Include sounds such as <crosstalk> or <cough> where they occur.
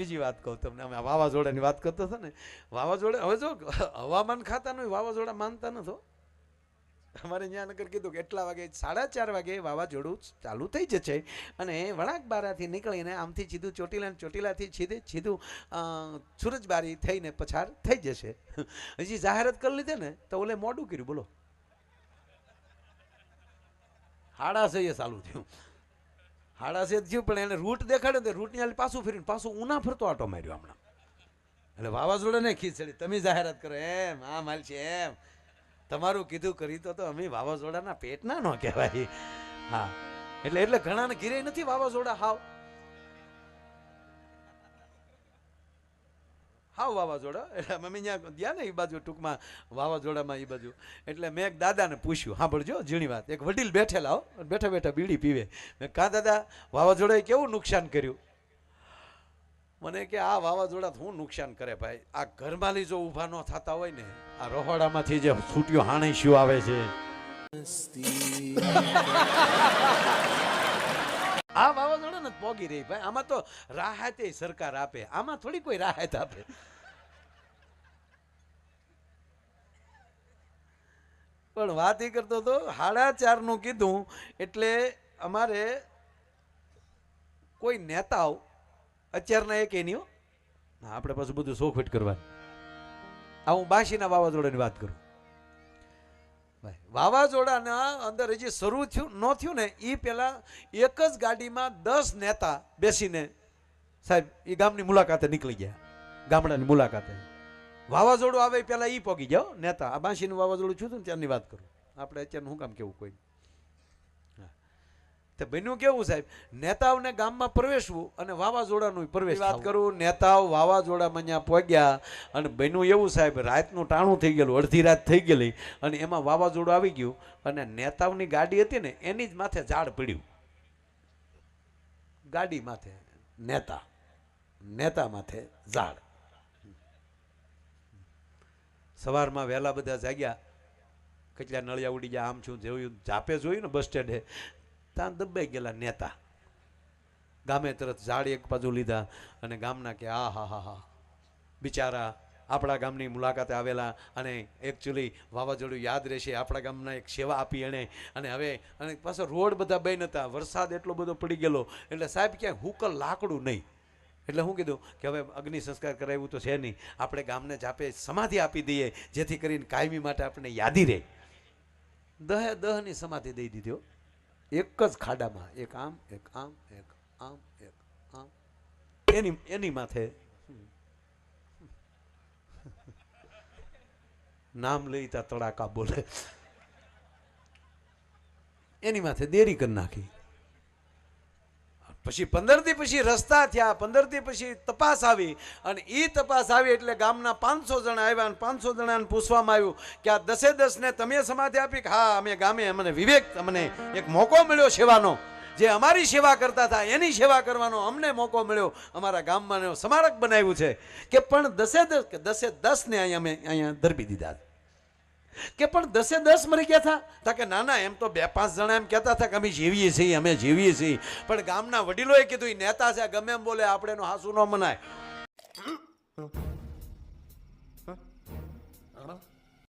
બીજી વાત કહું તમને. અમે વાવાઝોડાની વાત કરતો હતો ને, વાવાઝોડા, હવે જો, હવામાન ખાતાનું વાવાઝોડા માનતા નતો અમારે ત્યાં નગર કીધું કે એટલા વાગે, સાડા ચાર વાગે વાવાઝોડું ચાલુ થઈ જશે અને વળાંક બારાથી નીકળીને આમથી સીધું ચોટીલા ચોટીલાથી સીધે સીધું સુરજબારી થઈને પછાર થઈ જશે. હજી જાહેરાત કરી લીધે ને, તો ઓલે મોડું કર્યું, બોલો. હાડા છે એ ચાલુ થયું. હાડા છે થયું, પણ એને રૂટ દેખાડ્યો તો રૂટની હાલ પાછું ફરીને, પાછું ઉના ફરતો આટો માર્યો હમણાં. એટલે વાવાઝોડાને ખીચડી, તમે જાહેરાત કરો, એમ, આ માલ છે, એમ. તમારું કીધું કરી તો અમે વાવાઝોડાના પેટના નો કહેવાય. હા. એટલે એટલે ઘણાને ઘીરે નથી વાવાઝોડા, હાવ. હાવ વાવાઝોડા. એટલે અમે અહીંયા ગયા ને એ બાજુ ટૂંકમાં વાવાઝોડામાં એ બાજુ. એટલે મેં એક દાદાને પૂછ્યું સાંભળજો ઝીણી વાત. એક વડીલ બેઠેલા હો બેઠા બેઠા બીડી પીવે. મેં કાં દાદા વાવાઝોડાએ કેવું નુકસાન કર્યું? મને કે આ વાવાઝોડા શું નુકસાન કરે ભાઈ. આ ઘરમાલી જો ઊભા ન થતા હોય ને આ રહોડામાંથી જે છૂટ્યો હાણી શું આવે છે. <laughs> આ વાવાઝોડા ને પોગી રહી ભાઈ. આમાં તો રાહત સરકાર આપે. આમાં થોડી કોઈ રાહત આપે. પણ વાત એ કરતો હતો સાડા ચારનું કીધું એટલે અમારે કોઈ નેતાઓ, અત્યારના એક એની આપણે પાછું બધું સોખવટ કરવાનું. આ હું બાશીના વાવાઝોડાની વાત કરું. વાવાઝોડાના અંદર હજી શરૂ થયું, ન થયું ને એ પહેલા એક જ ગાડીમાં દસ નેતા બેસીને સાહેબ એ ગામની મુલાકાતે નીકળી ગયા. ગામડાની મુલાકાતે. વાવાઝોડું આવે પહેલાં એ પોગી જાઓ નેતા. આ બાંશીનું વાવાઝોડું છું ને ત્યારની વાત કરું. આપણે અત્યારે શું કામ કેવું કોઈ. તે બન્યું કેવું સાહેબ? નેતાઓને ગામમાં પ્રવેશવું અને વાવાઝોડાનું પ્રવેશ વાત કરું નેતાઓ વાવાઝોડામાં ત્યાં પહોંચ્યા અને બન્યું એવું સાહેબ રાતનું ટાણું થઈ ગયેલું અડધી રાત થઈ ગયેલી અને એમાં વાવાઝોડું આવી ગયું અને નેતાઓની ગાડી હતી ને એની જ માથે ઝાડ પડ્યું. ગાડી માથે નેતા નેતા માથે ઝાડ. સવારમાં વહેલા બધા જાગ્યા કેટલા નળિયા ઉડી ગયા આમ છું જોયું જાપે જોયું ને બસ સ્ટેન્ડે. ત્યાં દબાઈ ગયેલા નેતા. ગામે તરત ઝાડ એક બાજુ લીધા અને ગામના કે, આ હા હા હા. બિચારા આપણા ગામની મુલાકાતે આવેલા અને એકચ્યુઅલી વાવાઝોડું યાદ રહેશે, આપણા ગામના એક સેવા આપી એણે. અને હવે, અને પાછો રોડ બધા બંધ હતા, વરસાદ એટલો બધો પડી ગયેલો. એટલે સાહેબ ક્યાંય હુકલ લાકડું નહીં. એટલે હું કીધું કે, હવે અગ્નિ સંસ્કાર કરાવ્યું તો છે નહીં. આપણે ગામને જાપે સમાધિ આપી દઈએ, જેથી કરીને કાયમી માટે આપણે યાદી રહે. દહે દહની સમાધિ દઈ દીધી. એક જ ખાડામાં. એક આમ એક આમ એક આમ એક આમ. એની એની માથે. નામ લઈ તા તડાકા બોલે. એની માથે દેરી કરી નાખી. પછી પંદર દી પછી રસ્તા થયા પંદર દી પછી તપાસ આવી અને એ તપાસ આવી એટલે ગામના પાંચસો જણા આવ્યા અને પાંચસો જણાને પૂછવામાં આવ્યું કે આ દસે દસ ને તમે સમાધિ આપી હા, અમે ગામે અમને વિવેક અમને એક મોકો મળ્યો સેવાનો. જે અમારી સેવા કરતા હતા, એની સેવા કરવાનો અમને મોકો મળ્યો. અમારા ગામમાં સ્મારક બનાવ્યું છે કે પણ દસે દસ કે દસે દસ ને અહીંયા અમે અહીંયા ધરબી દીધા કે પણ દસે દસ મરી ગયા હતા તા કે ના ના, એમ તો બે પાંચ જણા એમ કહેતા હતા કે અમે જીવીએ છીએ, અમે જીવીએ છીએ. પણ ગામના વડીલોએ કીધું એ નેતા છે, ગમે એમ બોલે, આપણે એનો હાસુ ન મનાય.